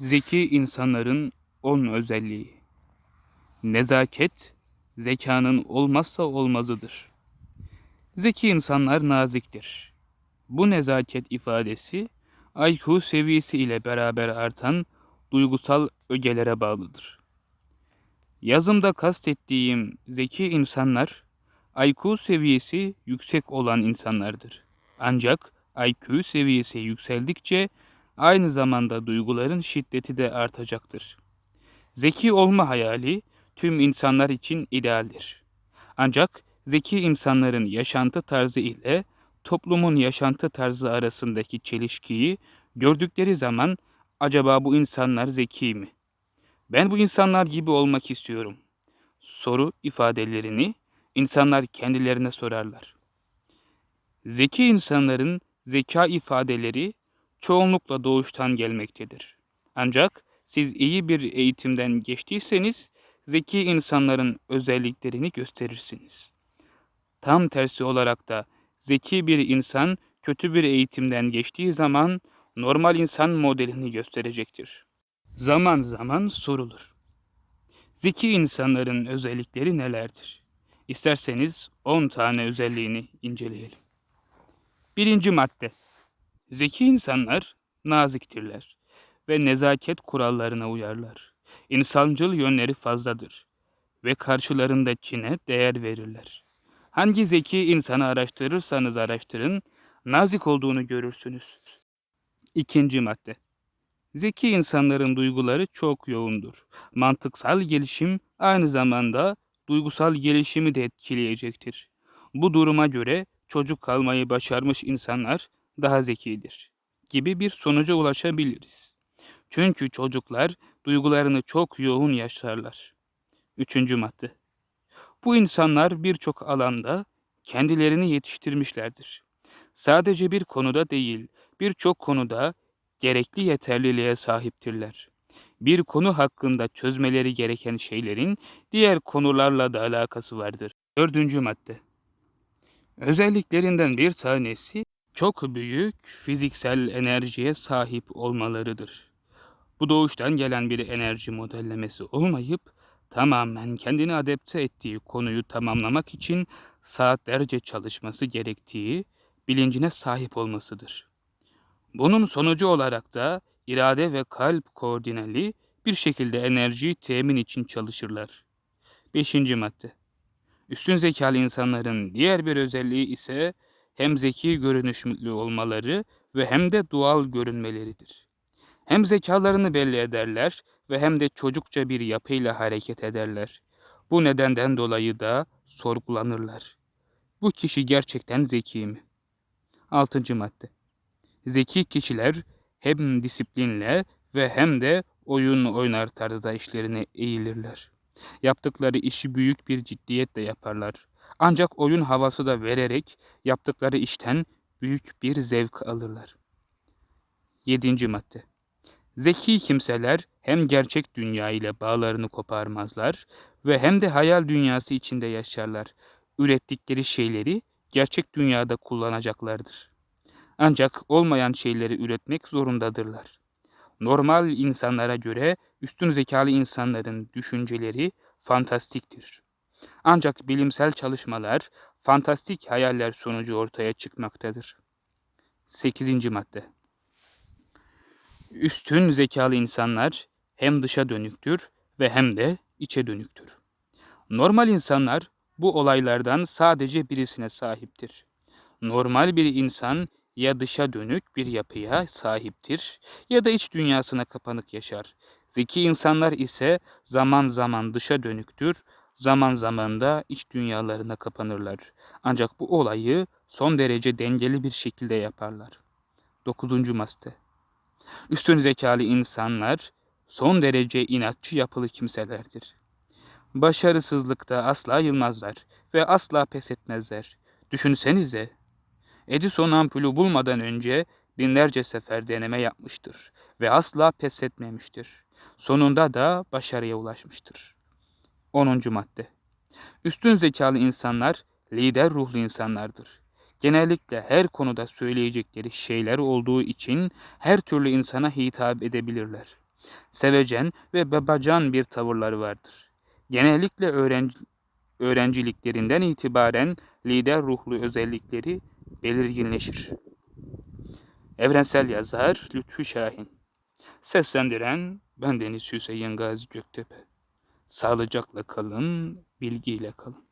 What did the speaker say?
Zeki insanların on özelliği. Nezaket, zekanın olmazsa olmazıdır. Zeki insanlar naziktir. Bu nezaket ifadesi, IQ seviyesi ile beraber artan duygusal ögelere bağlıdır. Yazımda kastettiğim zeki insanlar, IQ seviyesi yüksek olan insanlardır. Ancak IQ seviyesi yükseldikçe aynı zamanda duyguların şiddeti de artacaktır. Zeki olma hayali tüm insanlar için idealdir. Ancak zeki insanların yaşantı tarzı ile toplumun yaşantı tarzı arasındaki çelişkiyi gördükleri zaman acaba bu insanlar zeki mi? Ben bu insanlar gibi olmak istiyorum. Soru ifadelerini insanlar kendilerine sorarlar. Zeki insanların zeka ifadeleri çoğunlukla doğuştan gelmektedir. Ancak siz iyi bir eğitimden geçtiyseniz zeki insanların özelliklerini gösterirsiniz. Tam tersi olarak da zeki bir insan kötü bir eğitimden geçtiği zaman normal insan modelini gösterecektir. Zaman zaman sorulur. Zeki insanların özellikleri nelerdir? İsterseniz 10 tane özelliğini inceleyelim. Birinci madde. Zeki insanlar naziktirler ve nezaket kurallarına uyarlar. İnsancıl yönleri fazladır ve karşılarındakine değer verirler. Hangi zeki insanı araştırırsanız araştırın, nazik olduğunu görürsünüz. İkinci madde. Zeki insanların duyguları çok yoğundur. Mantıksal gelişim aynı zamanda duygusal gelişimi de etkileyecektir. Bu duruma göre çocuk kalmayı başarmış insanlar daha zekidir gibi bir sonuca ulaşabiliriz. Çünkü çocuklar duygularını çok yoğun yaşarlar. Üçüncü madde. Bu insanlar birçok alanda kendilerini yetiştirmişlerdir. Sadece bir konuda değil, birçok konuda gerekli yeterliliğe sahiptirler. Bir konu hakkında çözmeleri gereken şeylerin diğer konularla da alakası vardır. Dördüncü madde. Özelliklerinden bir tanesi çok büyük fiziksel enerjiye sahip olmalarıdır. Bu doğuştan gelen bir enerji modellemesi olmayıp tamamen kendini adapte ettiği konuyu tamamlamak için saatlerce çalışması gerektiği bilincine sahip olmasıdır. Bunun sonucu olarak da irade ve kalp koordineli bir şekilde enerjiyi temin için çalışırlar. Beşinci madde. Üstün zekalı insanların diğer bir özelliği ise hem zeki görünüşlü olmaları ve hem de doğal görünmeleridir. Hem zekalarını belli ederler ve hem de çocukça bir yapıyla hareket ederler. Bu nedenden dolayı da sorgulanırlar. Bu kişi gerçekten zeki mi? Altıncı madde. Zeki kişiler hem disiplinle ve hem de oyun oynar tarzda işlerine eğilirler. Yaptıkları işi büyük bir ciddiyetle yaparlar. Ancak oyun havası da vererek yaptıkları işten büyük bir zevk alırlar. Yedinci madde. Zeki kimseler hem gerçek dünya ile bağlarını koparmazlar ve hem de hayal dünyası içinde yaşarlar. Ürettikleri şeyleri gerçek dünyada kullanacaklardır. Ancak olmayan şeyleri üretmek zorundadırlar. Normal insanlara göre üstün zekalı insanların düşünceleri fantastiktir. Ancak bilimsel çalışmalar fantastik hayaller sonucu ortaya çıkmaktadır. 8. madde. Üstün zekalı insanlar hem dışa dönüktür ve hem de içe dönüktür. Normal insanlar bu olaylardan sadece birisine sahiptir. Normal bir insan ya dışa dönük bir yapıya sahiptir ya da iç dünyasına kapanık yaşar. Zeki insanlar ise zaman zaman dışa dönüktür, zaman zaman da iç dünyalarına kapanırlar. Ancak bu olayı son derece dengeli bir şekilde yaparlar. 9. madde. Üstün zekalı insanlar son derece inatçı yapılı kimselerdir. Başarısızlıkta asla yılmazlar ve asla pes etmezler. Düşünsenize, Edison ampulü bulmadan önce binlerce sefer deneme yapmıştır ve asla pes etmemiştir. Sonunda da başarıya ulaşmıştır. 10. madde. Üstün zekalı insanlar lider ruhlu insanlardır. Genellikle her konuda söyleyecekleri şeyler olduğu için her türlü insana hitap edebilirler. Sevecen ve babacan bir tavırları vardır. Genellikle öğrenci, öğrenciliklerinden itibaren lider ruhlu özellikleri belirginleşir. Evrensel yazar Lütfü Şahin Seslendiren ben Deniz Hüseyin Gazi Göktepe. Sağlıcakla kalın, bilgiyle kalın.